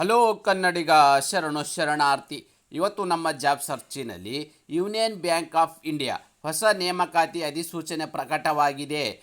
Hello ಕನ್ನಡಿಗ ಶರಣು ಶರಣಾರ್ಥಿ. ಇವತ್ತು ನಮ್ಮ ಜಾಬ್ ಸರ್ಚಿನಲ್ಲಿ ಯೂನಿಯನ್ ಬ್ಯಾಂಕ್ ಆಫ್ ಇಂಡಿಯಾ ಹೊಸ ನೇಮಕಾತಿ ಅಧಿಸೂಚನೆ ಪ್ರಕಟವಾಗಿದೆ.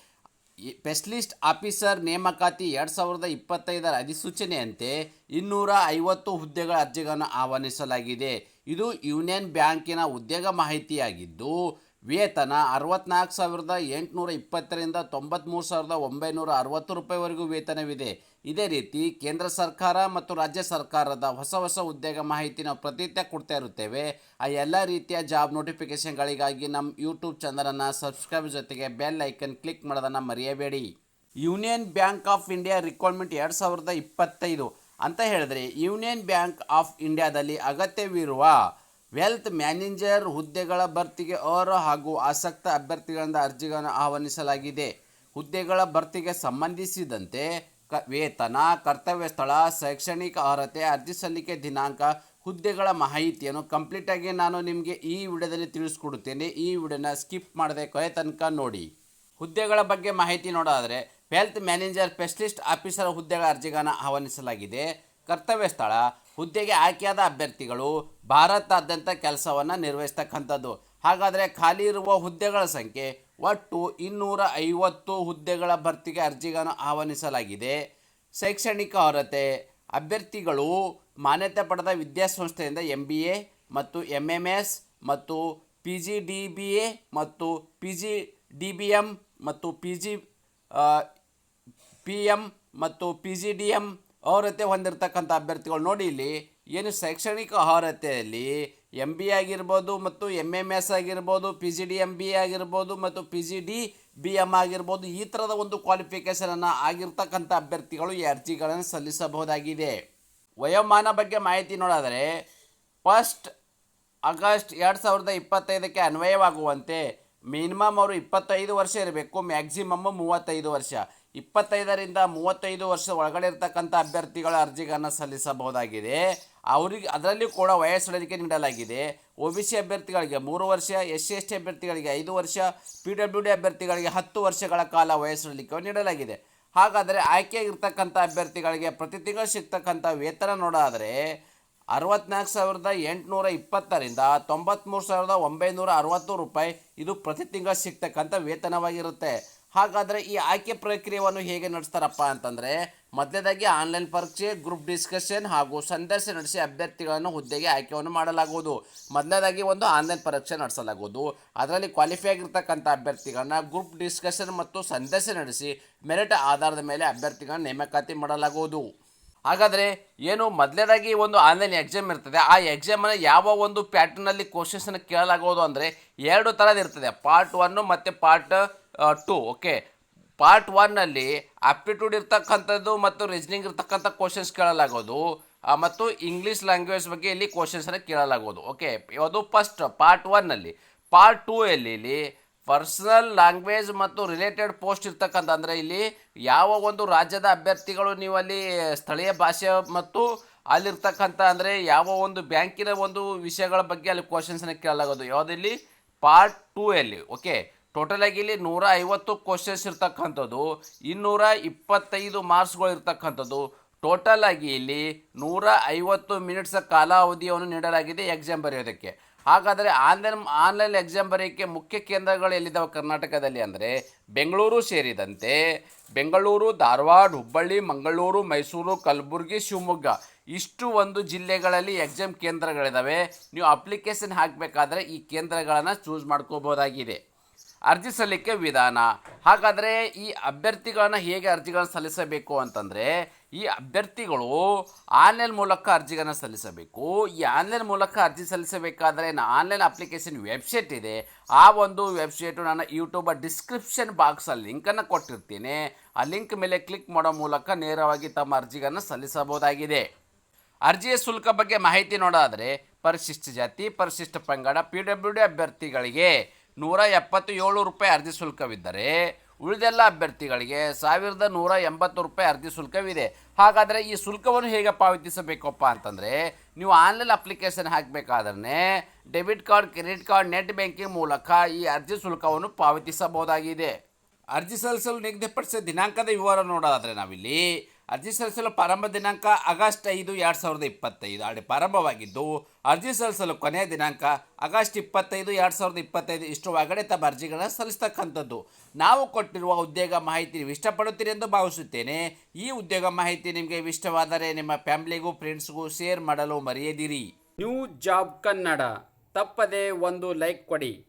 ಸ್ಪೆಷಲಿಸ್ಟ್ ಆಫೀಸರ್ ನೇಮಕಾತಿ ಎರಡು ಸಾವಿರದ ಇಪ್ಪತ್ತೈದರ ಅಧಿಸೂಚನೆಯಂತೆ ಇನ್ನೂರ ಐವತ್ತು ಹುದ್ದೆಗಳ ಅರ್ಜಿಗಳನ್ನು ಆಹ್ವಾನಿಸಲಾಗಿದೆ. ಇದು ಯೂನಿಯನ್ ಬ್ಯಾಂಕಿನ ಉದ್ಯೋಗ ಮಾಹಿತಿಯಾಗಿದ್ದು ವೇತನ ಅರವತ್ನಾಲ್ಕು ಸಾವಿರದ ಎಂಟುನೂರ ಇಪ್ಪತ್ತರಿಂದ ತೊಂಬತ್ತ್ಮೂರು ಸಾವಿರದ ಒಂಬೈನೂರ ಅರವತ್ತು ರೂಪಾಯಿವರೆಗೂ ವೇತನವಿದೆ. ಇದೇ ರೀತಿ ಕೇಂದ್ರ ಸರ್ಕಾರ ಮತ್ತು ರಾಜ್ಯ ಸರ್ಕಾರದ ಹೊಸ ಹೊಸ ಉದ್ಯೋಗ ಮಾಹಿತಿ ನಾವು ಪ್ರತಿನಿತ್ಯ ಕೊಡ್ತಾ ಇರುತ್ತೇವೆ. ಆ ಎಲ್ಲ ರೀತಿಯ ಜಾಬ್ ನೋಟಿಫಿಕೇಷನ್ಗಳಿಗಾಗಿ ನಮ್ಮ ಯೂಟ್ಯೂಬ್ ಚಾನಲನ್ನು ಸಬ್ಸ್ಕ್ರೈಬ್ ಜೊತೆಗೆ ಬೆಲ್ ಐಕನ್ ಕ್ಲಿಕ್ ಮಾಡೋದನ್ನು ಮರೆಯಬೇಡಿ. Union bank of India requirement ಎರಡು ಸಾವಿರದ ಇಪ್ಪತ್ತೈದು. ಅಂತ ಹೇಳಿದ್ರೆ ಯೂನಿಯನ್ ಬ್ಯಾಂಕ್ ಆಫ್ ಇಂಡಿಯಾದಲ್ಲಿ ಅಗತ್ಯವಿರುವ ವೆಲ್ತ್ ಮ್ಯಾನೇಜರ್ ಹುದ್ದೆಗಳ ಭರ್ತಿಗೆ ಅರ್ಹ ಹಾಗೂ ಆಸಕ್ತ ಅಭ್ಯರ್ಥಿಗಳಿಂದ ಅರ್ಜಿಗಳನ್ನು ಆಹ್ವಾನಿಸಲಾಗಿದೆ. ಹುದ್ದೆಗಳ ಭರ್ತಿಗೆ ಸಂಬಂಧಿಸಿದಂತೆ ಕ ವೇತನ, ಕರ್ತವ್ಯ ಸ್ಥಳ, ಶೈಕ್ಷಣಿಕ ಅರ್ಹತೆ, ಅರ್ಜಿ ಸಲ್ಲಿಕೆ ದಿನಾಂಕ, ಹುದ್ದೆಗಳ ಮಾಹಿತಿಯನ್ನು ಕಂಪ್ಲೀಟಾಗಿ ನಾನು ನಿಮಗೆ ಈ ವಿಡಿಯೋದಲ್ಲಿ ತಿಳಿಸ್ಕೊಡುತ್ತೇನೆ. ಈ ವಿಡಿಯೋನ ಸ್ಕಿಪ್ ಮಾಡದೆ ಕೊನೆ ತನಕ ನೋಡಿ. ಹುದ್ದೆಗಳ ಬಗ್ಗೆ ಮಾಹಿತಿ ನೋಡೋದಾದರೆ ವೆಲ್ತ್ ಮ್ಯಾನೇಜರ್ ಸ್ಪೆಷಲಿಸ್ಟ್ ಆಫೀಸರ್ ಹುದ್ದೆಗಳ ಅರ್ಜಿಗಳನ್ನು ಆಹ್ವಾನಿಸಲಾಗಿದೆ. ಕರ್ತವ್ಯ ಸ್ಥಳ ಹುದ್ದೆಗೆ ಆಯ್ಕೆಯಾದ ಅಭ್ಯರ್ಥಿಗಳು ಭಾರತಾದ್ಯಂತ ಕೆಲಸವನ್ನು ನಿರ್ವಹಿಸ್ತಕ್ಕಂಥದ್ದು. ಹಾಗಾದರೆ ಖಾಲಿ ಇರುವ ಹುದ್ದೆಗಳ ಸಂಖ್ಯೆ ಒಟ್ಟು ಇನ್ನೂರ ಐವತ್ತು ಹುದ್ದೆಗಳ ಭರ್ತಿಗೆ ಅರ್ಜಿಗಳನ್ನು ಆಹ್ವಾನಿಸಲಾಗಿದೆ. ಶೈಕ್ಷಣಿಕ ಅರ್ಹತೆ, ಅಭ್ಯರ್ಥಿಗಳು ಮಾನ್ಯತೆ ಪಡೆದ ವಿದ್ಯಾಸಂಸ್ಥೆಯಿಂದ ಎಂ ಬಿ ಎ ಮತ್ತು ಎಂ ಎಂ ಎಸ್ ಮತ್ತು P G D B A ಮತ್ತು P G D B M ಮತ್ತು ಪಿ ಜಿ ಪಿ ಎಂ ಮತ್ತು ಪಿ ಜಿ ಡಿ ಎಂ ಅರ್ಹತೆ ಹೊಂದಿರತಕ್ಕಂಥ ಅಭ್ಯರ್ಥಿಗಳು ನೋಡಿ ಇಲ್ಲಿ, ಏನು ಶೈಕ್ಷಣಿಕ ಅರ್ಹತೆಯಲ್ಲಿ ಎಂ ಬಿ ಆಗಿರ್ಬೋದು ಮತ್ತು ಎಂ ಎಂ ಎಸ್ ಆಗಿರ್ಬೋದು P G D M B ಆಗಿರ್ಬೋದು ಮತ್ತು P G D B M ಆಗಿರ್ಬೋದು, ಈ ಥರದ ಒಂದು ಕ್ವಾಲಿಫಿಕೇಷನನ್ನು ಆಗಿರ್ತಕ್ಕಂಥ ಅಭ್ಯರ್ಥಿಗಳು ಈ ಅರ್ಜಿಗಳನ್ನು ಸಲ್ಲಿಸಬಹುದಾಗಿದೆ. ವಯೋಮಾನ ಬಗ್ಗೆ ಮಾಹಿತಿ ನೋಡಿದರೆ ಫಸ್ಟ್ ಆಗಸ್ಟ್ ಎರಡು ಸಾವಿರದ ಇಪ್ಪತ್ತೈದಕ್ಕೆ ಅನ್ವಯವಾಗುವಂತೆ ಮಿನಿಮಮ್ ಅವರು ಇಪ್ಪತ್ತೈದು ವರ್ಷ ಇರಬೇಕು ಮ್ಯಾಕ್ಸಿಮಮ್ ಮೂವತ್ತೈದು ವರ್ಷ. ಇಪ್ಪತ್ತೈದರಿಂದ ಮೂವತ್ತೈದು ವರ್ಷ ಒಳಗಡೆ ಇರತಕ್ಕಂಥ ಅಭ್ಯರ್ಥಿಗಳ ಅರ್ಜಿಗಳನ್ನು ಸಲ್ಲಿಸಬಹುದಾಗಿದೆ. ಅವರಿಗೆ, ಅದರಲ್ಲಿ ಕೂಡ ವಯಸ್ಸಳಿಕೆ ನೀಡಲಾಗಿದೆ. ಒ ಬಿ ಸಿ ಅಭ್ಯರ್ಥಿಗಳಿಗೆ ಮೂರು ವರ್ಷ ಎಸ್ ಸಿ ಎಸ್ ಟಿ ಅಭ್ಯರ್ಥಿಗಳಿಗೆ ಐದು ವರ್ಷ ಪಿ ಡಬ್ಲ್ಯೂ ಡಿ ಅಭ್ಯರ್ಥಿಗಳಿಗೆ ಹತ್ತು ವರ್ಷಗಳ ಕಾಲ ವಯಸ್ಸಳಿಕೆಯನ್ನು ನೀಡಲಾಗಿದೆ. ಹಾಗಾದರೆ ಆಯ್ಕೆ ಇರ್ತಕ್ಕಂಥ ಅಭ್ಯರ್ಥಿಗಳಿಗೆ ಪ್ರತಿ ತಿಂಗಳು ಸಿಗ್ತಕ್ಕಂಥ ವೇತನ ನೋಡಾದರೆ ಅರವತ್ನಾಲ್ಕು ಸಾವಿರದ ಎಂಟುನೂರ ಇಪ್ಪತ್ತರಿಂದ ತೊಂಬತ್ತ್ಮೂರು ಸಾವಿರದ ಒಂಬೈನೂರ ಅರವತ್ತು ರೂಪಾಯಿ ಇದು ಪ್ರತಿ ತಿಂಗಳು ಸಿಗ್ತಕ್ಕಂಥ ವೇತನವಾಗಿರುತ್ತೆ. ಹಾಗಾದರೆ ಈ ಆಯ್ಕೆ ಪ್ರಕ್ರಿಯೆಯನ್ನು ಹೇಗೆ ನಡೆಸ್ತಾರಪ್ಪ ಅಂತಂದರೆ, ಮೊದಲೇದಾಗಿ ಆನ್ಲೈನ್ ಪರೀಕ್ಷೆ, ಗ್ರೂಪ್ ಡಿಸ್ಕಷನ್ ಹಾಗೂ ಸಂದರ್ಶನ ನಡೆಸಿ ಅಭ್ಯರ್ಥಿಗಳನ್ನು ಹುದ್ದೆಗೆ ಆಯ್ಕೆಯನ್ನು ಮಾಡಲಾಗುವುದು. ಮೊದಲನೇದಾಗಿ ಒಂದು ಆನ್ಲೈನ್ ಪರೀಕ್ಷೆ ನಡೆಸಲಾಗುವುದು. ಅದರಲ್ಲಿ ಕ್ವಾಲಿಫೈ ಆಗಿರ್ತಕ್ಕಂಥ ಅಭ್ಯರ್ಥಿಗಳನ್ನ ಗ್ರೂಪ್ ಡಿಸ್ಕಷನ್ ಮತ್ತು ಸಂದರ್ಶನ ನಡೆಸಿ ಮೆರಿಟ್ ಆಧಾರದ ಮೇಲೆ ಅಭ್ಯರ್ಥಿಗಳನ್ನ ನೇಮಕಾತಿ ಮಾಡಲಾಗುವುದು. ಹಾಗಾದರೆ ಏನು ಮೊದಲನೇದಾಗಿ ಒಂದು ಆನ್ಲೈನ್ ಎಕ್ಸಾಮ್ ಇರ್ತದೆ. ಆ ಎಕ್ಸಾಮನ್ನು ಯಾವ ಒಂದು ಪ್ಯಾಟರ್ನಲ್ಲಿ ಕ್ವಶನ್ಸನ್ನು ಕೇಳಲಾಗೋದು ಅಂದರೆ ಎರಡು ಥರದ್ದು ಇರ್ತದೆ. ಪಾರ್ಟ್ ಒನ್ನು ಮತ್ತು ಪಾರ್ಟ್ ಟು ಓಕೆ ಪಾರ್ಟ್ ಒನ್ನಲ್ಲಿ ಆಪ್ಟಿಟ್ಯೂಡ್ ಇರ್ತಕ್ಕಂಥದ್ದು ಮತ್ತು ರೀಸನಿಂಗ್ ಇರ್ತಕ್ಕಂಥ ಕ್ವಶನ್ಸ್ ಕೇಳಲಾಗೋದು ಮತ್ತು ಇಂಗ್ಲೀಷ್ ಲ್ಯಾಂಗ್ವೇಜ್ ಬಗ್ಗೆ ಇಲ್ಲಿ ಕ್ವಶನ್ಸನ್ನು ಕೇಳಲಾಗೋದು ಓಕೆ ಅದು ಫಸ್ಟ್ ಪಾರ್ಟ್ ಒನ್ನಲ್ಲಿ ಪಾರ್ಟ್ ಟೂ ಇಲ್ಲಿ ಪರ್ಸನಲ್ ಲ್ಯಾಂಗ್ವೇಜ್ ಮತ್ತು ರಿಲೇಟೆಡ್ ಪೋಸ್ಟ್ ಇರ್ತಕ್ಕಂಥ, ಅಂದರೆ ಇಲ್ಲಿ ಯಾವ ಒಂದು ರಾಜ್ಯದ ಅಭ್ಯರ್ಥಿಗಳು ನೀವು ಅಲ್ಲಿ ಸ್ಥಳೀಯ ಭಾಷೆ ಮತ್ತು ಅಲ್ಲಿರ್ತಕ್ಕಂಥ, ಅಂದರೆ ಯಾವ ಒಂದು ಬ್ಯಾಂಕಿನ ಒಂದು ವಿಷಯಗಳ ಬಗ್ಗೆ ಅಲ್ಲಿ ಕ್ವಶನ್ಸನ್ನ ಕೇಳಲಾಗೋದು. ಯಾವುದಿಲ್ಲಿ ಪಾರ್ಟ್ ಟೂ ಅಲ್ಲಿ ಓಕೆ ಟೋಟಲ್ ಆಗಿ ಇಲ್ಲಿ ನೂರ ಐವತ್ತು ಕ್ವಶನ್ಸ್ ಇರ್ತಕ್ಕಂಥದ್ದು, ಇನ್ನೂರ ಇಪ್ಪತ್ತೈದು ಮಾರ್ಕ್ಸ್ಗಳು ಇರ್ತಕ್ಕಂಥದ್ದು. ಟೋಟಲ್ ಆಗಿ ಇಲ್ಲಿ ನೂರ ಐವತ್ತು ಮಿನಿಟ್ಸ್ ಕಾಲಾವಧಿಯನ್ನು ನೀಡಲಾಗಿದೆ ಎಕ್ಸಾಮ್ ಬರೆಯೋದಕ್ಕೆ. ಹಾಗಾದರೆ ಆನ್ಲೈನ್ ಆನ್ಲೈನ್ ಎಕ್ಸಾಮ್ ಬರೆಯೋಕ್ಕೆ ಮುಖ್ಯ ಕೇಂದ್ರಗಳು ಎಲ್ಲಿದ್ದಾವೆ ಕರ್ನಾಟಕದಲ್ಲಿ ಅಂದರೆ ಬೆಂಗಳೂರು ಸೇರಿದಂತೆ ಬೆಂಗಳೂರು, ಧಾರವಾಡ, ಹುಬ್ಬಳ್ಳಿ, ಮಂಗಳೂರು, ಮೈಸೂರು, ಕಲಬುರಗಿ, ಶಿವಮೊಗ್ಗ. ಇಷ್ಟು ಒಂದು ಜಿಲ್ಲೆಗಳಲ್ಲಿ ಎಕ್ಸಾಮ್ ಕೇಂದ್ರಗಳಿದ್ದಾವೆ ನೀವು ಅಪ್ಲಿಕೇಶನ್ ಹಾಕಬೇಕಾದ್ರೆ ಈ ಕೇಂದ್ರಗಳನ್ನು ಚೂಸ್ ಮಾಡ್ಕೋಬೋದಾಗಿದೆ ಅರ್ಜಿ ಸಲ್ಲಿಕೆ ವಿಧಾನ. ಹಾಗಾದರೆ ಈ ಅಭ್ಯರ್ಥಿಗಳನ್ನು ಹೇಗೆ ಅರ್ಜಿಗಳನ್ನು ಸಲ್ಲಿಸಬೇಕು ಅಂತಂದರೆ, ಈ ಅಭ್ಯರ್ಥಿಗಳು ಆನ್ಲೈನ್ ಮೂಲಕ ಅರ್ಜಿಗಳನ್ನು ಸಲ್ಲಿಸಬೇಕು. ಈ ಆನ್ಲೈನ್ ಮೂಲಕ ಅರ್ಜಿ ಸಲ್ಲಿಸಬೇಕಾದ್ರೆ ಆನ್ಲೈನ್ ಅಪ್ಲಿಕೇಶನ್ ವೆಬ್ಸೈಟ್ ಇದೆ. ಆ ಒಂದು ವೆಬ್ಸೈಟು ನಾನು ಯೂಟ್ಯೂಬ್ ಡಿಸ್ಕ್ರಿಪ್ಷನ್ ಬಾಕ್ಸಲ್ಲಿ ಲಿಂಕನ್ನು ಕೊಟ್ಟಿರ್ತೀನಿ. ಆ ಲಿಂಕ್ ಮೇಲೆ ಕ್ಲಿಕ್ ಮಾಡೋ ಮೂಲಕ ನೇರವಾಗಿ ತಮ್ಮ ಅರ್ಜಿಗಳನ್ನು ಸಲ್ಲಿಸಬಹುದಾಗಿದೆ. ಅರ್ಜಿಯ ಶುಲ್ಕ ಬಗ್ಗೆ ಮಾಹಿತಿ ನೋಡೋದಾದರೆ ಪರಿಶಿಷ್ಟ ಜಾತಿ, ಪರಿಶಿಷ್ಟ ಪಂಗಡ, ಪಿ ಡಬ್ಲ್ಯೂ ಡಿ ಅಭ್ಯರ್ಥಿಗಳಿಗೆ ನೂರ ಎಪ್ಪತ್ತು ಏಳು ರೂಪಾಯಿ ಅರ್ಜಿ ಶುಲ್ಕವಿದ್ದರೆ ಉಳಿದೆಲ್ಲ ಅಭ್ಯರ್ಥಿಗಳಿಗೆ ಸಾವಿರದ ನೂರ ಎಂಬತ್ತು ರೂಪಾಯಿ ಅರ್ಜಿ ಶುಲ್ಕವಿದೆ. ಹಾಗಾದರೆ ಈ ಶುಲ್ಕವನ್ನು ಹೇಗೆ ಪಾವತಿಸಬೇಕಪ್ಪ ಅಂತಂದರೆ ನೀವು online application ಹಾಕಬೇಕಾದ್ರೆ debit card, credit card, net banking ಮೂಲಕ ಈ ಅರ್ಜಿ ಶುಲ್ಕವನ್ನು ಪಾವತಿಸಬಹುದಾಗಿದೆ. ಅರ್ಜಿ ಸಲ್ಲಿಸಲು ನಿಗದಿಪಡಿಸಿದ ದಿನಾಂಕದ ವಿವರ ನೋಡೋದಾದರೆ ನಾವಿಲ್ಲಿ ಅರ್ಜಿ ಸಲ್ಲಿಸಲು ಪ್ರಾರಂಭ ದಿನಾಂಕ ಆಗಸ್ಟ್ ಐದು, ಎರಡು ಸಾವಿರದ ಇಪ್ಪತ್ತೈದು. ಆಡಿ ಪ್ರಾರಂಭವಾಗಿದ್ದು, ಅರ್ಜಿ ಸಲ್ಲಿಸಲು ಕೊನೆಯ ದಿನಾಂಕ ಆಗಸ್ಟ್ ಇಪ್ಪತ್ತೈದು, ಎರಡು ಸಾವಿರದ ಇಪ್ಪತ್ತೈದು. ಇಷ್ಟು ಒಳಗಡೆ ತಮ್ಮ ಅರ್ಜಿಗಳನ್ನು ಸಲ್ಲಿಸ್ತಕ್ಕಂಥದ್ದು. ನಾವು ಕೊಟ್ಟಿರುವ ಉದ್ಯೋಗ ಮಾಹಿತಿ ನೀವು ಇಷ್ಟಪಡುತ್ತೀರಿ ಎಂದು ಭಾವಿಸುತ್ತೇನೆ. ಈ ಉದ್ಯೋಗ ಮಾಹಿತಿ ನಿಮಗೆ ಇಷ್ಟವಾದರೆ ನಿಮ್ಮ ಫ್ಯಾಮಿಲಿಗೂ, ಫ್ರೆಂಡ್ಸ್ಗೂ ಶೇರ್ ಮಾಡಲು ಮರೆಯದಿರಿ. New job Kannada. ತಪ್ಪದೆ ಒಂದು ಲೈಕ್ ಕೊಡಿ.